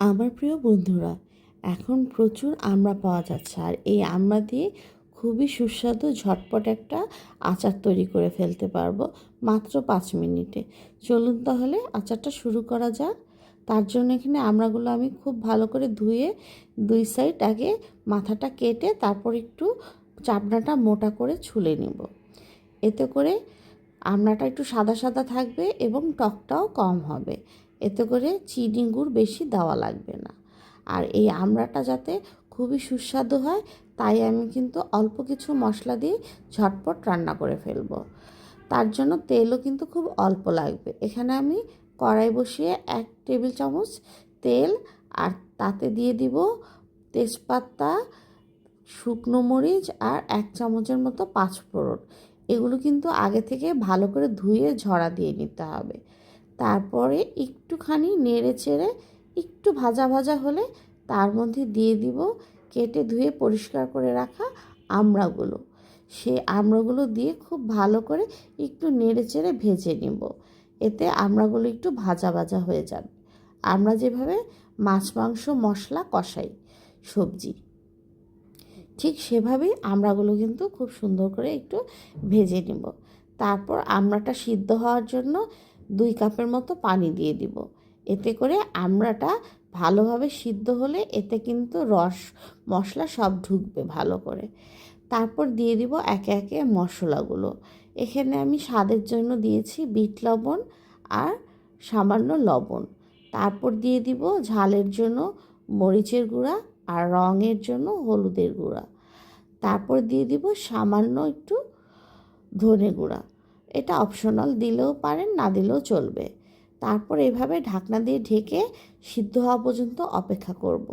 আমার প্রিয় বন্ধুরা, এখন প্রচুর আমড়া পাওয়া যাচ্ছে আর এই আমড়া দিয়ে খুবই সুস্বাদু ঝটপট একটা আচার তৈরি করে ফেলতে পারব মাত্র পাঁচ মিনিটে। চলুন তাহলে আচারটা শুরু করা যাক। তার জন্য এখানে আমড়াগুলো আমি খুব ভালো করে ধুয়ে দুই সাইড আগে মাথাটা কেটে তারপর একটু চাপড়াটা মোটা করে ছুলে নিব। এতে করে আমড়াটা একটু সাদা সাদা থাকবে এবং টকটাও কম হবে। এতে করে চিনি গুড় বেশি দেওয়া লাগবে না। আর এই আমড়াটা যাতে খুবই সুস্বাদু হয়, তাই আমি কিন্তু অল্প কিছু মশলা দিয়ে ঝটপট রান্না করে ফেলব। তার জন্য তেলও কিন্তু খুব অল্প লাগবে। এখানে আমি কড়াই বসিয়ে এক টেবিল চামচ তেল আর তাতে দিয়ে দিব তেজপাতা, শুকনো মরিচ আর এক চামচের মতো পাঁচফোড়ন। এগুলো কিন্তু আগে থেকে ভালো করে ধুয়ে ঝরা দিয়ে নিতে হবে। তারপরে একটুখানি নেড়ে চেড়ে একটু ভাজা ভাজা হলে তার মধ্যে দিয়ে দিব কেটে ধুয়ে পরিষ্কার করে রাখা আমড়াগুলো। সে আমড়াগুলো দিয়ে খুব ভালো করে একটু নেড়ে চেড়ে ভেজে নিব। এতে আমড়াগুলো একটু ভাজা ভাজা হয়ে যাবে। আমরা যেভাবে মাছ, মাংস, মশলা কষাই সবজি, ঠিক সেভাবেই আমড়াগুলো কিন্তু খুব সুন্দর করে একটু ভেজে নিব। তারপর আমড়াটা সিদ্ধ হওয়ার জন্য দুই কাপের মতো পানি দিয়ে দিব। এতে করে আমড়াটা ভালোভাবে সিদ্ধ হলে এতে কিন্তু রস, মশলা সব ঢুকবে ভালো করে। তারপর দিয়ে দিব একে একে মশলাগুলো। এখানে আমি স্বাদের জন্য দিয়েছি বিট লবণ আর সামান্য লবণ। তারপর দিয়ে দিব ঝালের জন্য মরিচের গুঁড়া আর রঙের জন্য হলুদের গুঁড়া। তারপর দিয়ে দিব সামান্য একটু ধনে গুঁড়া। এটা অপশনাল দিলেও পারেন, না দিলেও চলবে। তারপর এভাবে ঢাকনা দিয়ে ঢেকে সিদ্ধ হওয়া পর্যন্ত অপেক্ষা করব।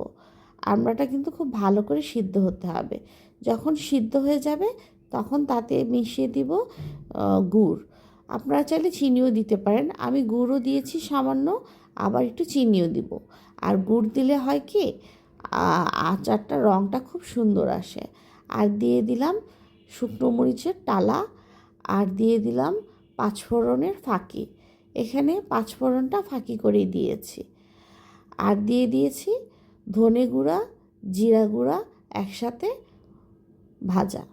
আমড়াটা কিন্তু খুব ভালো করে সিদ্ধ হতে হবে। যখন সিদ্ধ হয়ে যাবে, তখন তাতে মিশিয়ে দিব গুড়। আপনারা চাইলে চিনিও দিতে পারেন। আমি গুড়ও দিয়েছি সামান্য, আবার একটু চিনিও দিব। আর গুড় দিলে হয় কি আচারটা রঙটা খুব সুন্দর আসে। আর দিয়ে দিলাম শুকনো মরিচের টালা আর দিয়ে দিলাম পাঁচফোড়নের ফাঁকি। এখানে পাঁচফোড়নটা ফাঁকি করে দিয়েছি। আর দিয়ে দিয়েছি ধনে গুঁড়া, জিরা গুঁড়া একসাথে ভাজা।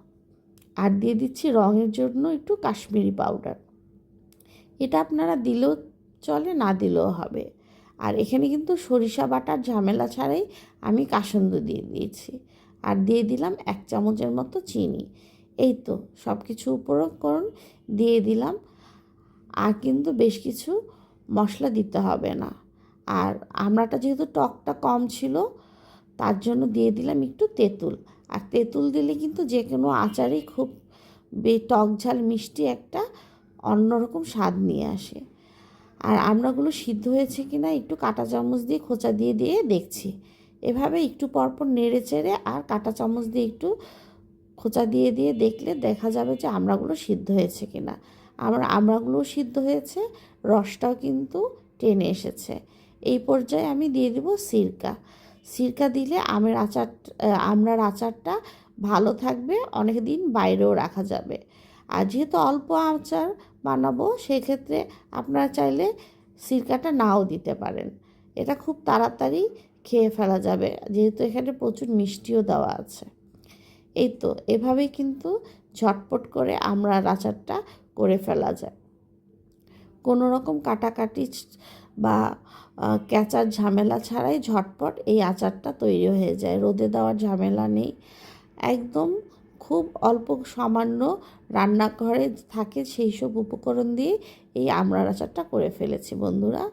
আর দিয়ে দিচ্ছি রঙের জন্য একটু কাশ্মীরি পাউডার। এটা আপনারা দিলেও চলে, না দিলেও হবে। আর এখানে কিন্তু সরিষা বাটার ঝামেলা ছাড়াই আমি কাসন্দ দিয়ে দিয়েছি। আর দিয়ে দিলাম এক চামচের মতো চিনি। এই তো সব কিছু উপকরণ দিয়ে দিলাম। আর কিন্তু বেশ কিছু মশলা দিতে হবে না। আর আমড়াটা যেহেতু টকটা কম ছিল, তার জন্য দিয়ে দিলাম একটু তেঁতুল। আর তেঁতুল দিলে কিন্তু যে কোনো আচারেই খুব বে টক ঝাল মিষ্টি একটা অন্যরকম স্বাদ নিয়ে আসে। আর আমড়াগুলো সিদ্ধ হয়েছে কি না একটু কাঁটা চামচ দিয়ে খোঁচা দিয়ে দিয়ে দেখছি। এভাবে একটু পরপর নেড়ে চেড়ে আর কাঁটা চামচ দিয়ে একটু খোঁচা দিয়ে দিয়ে দেখলে দেখা যাবে যে আমড়াগুলো সিদ্ধ হয়েছে কি না আমার আমড়াগুলোও সিদ্ধ হয়েছে, রসটাও কিন্তু টেনে এসেছে। এই পর্যায়ে আমি দিয়ে দেবো সিরকা। সিরকা দিলে আমের আচার আমড়ার আচারটা ভালো থাকবে অনেক দিন বাইরেও রাখা যাবে। আর যেহেতু অল্প আচার বানাবো, সেক্ষেত্রে আপনারা চাইলে সিরকাটা নাও দিতে পারেন। এটা খুব তাড়াতাড়ি খেয়ে ফেলা যাবে, যেহেতু এখানে প্রচুর মিষ্টিও দেওয়া আছে। এই তো, এভাবেই কিন্তু ঝটপট করে আমরা আচারটা করে ফেলা যায়। কোনো রকম কাটাকাটি বা ক্যাচার ঝামেলা ছাড়াই ঝটপট এই আচারটা তৈরি হয়ে যায়। রোদে দেওয়ার ঝামেলা নেই। একদম খুব অল্প সামান্য রান্নাঘরে থাকে সেই সব উপকরণ দিয়ে এই আমড়ার আচারটা করে ফেলেছি, বন্ধুরা।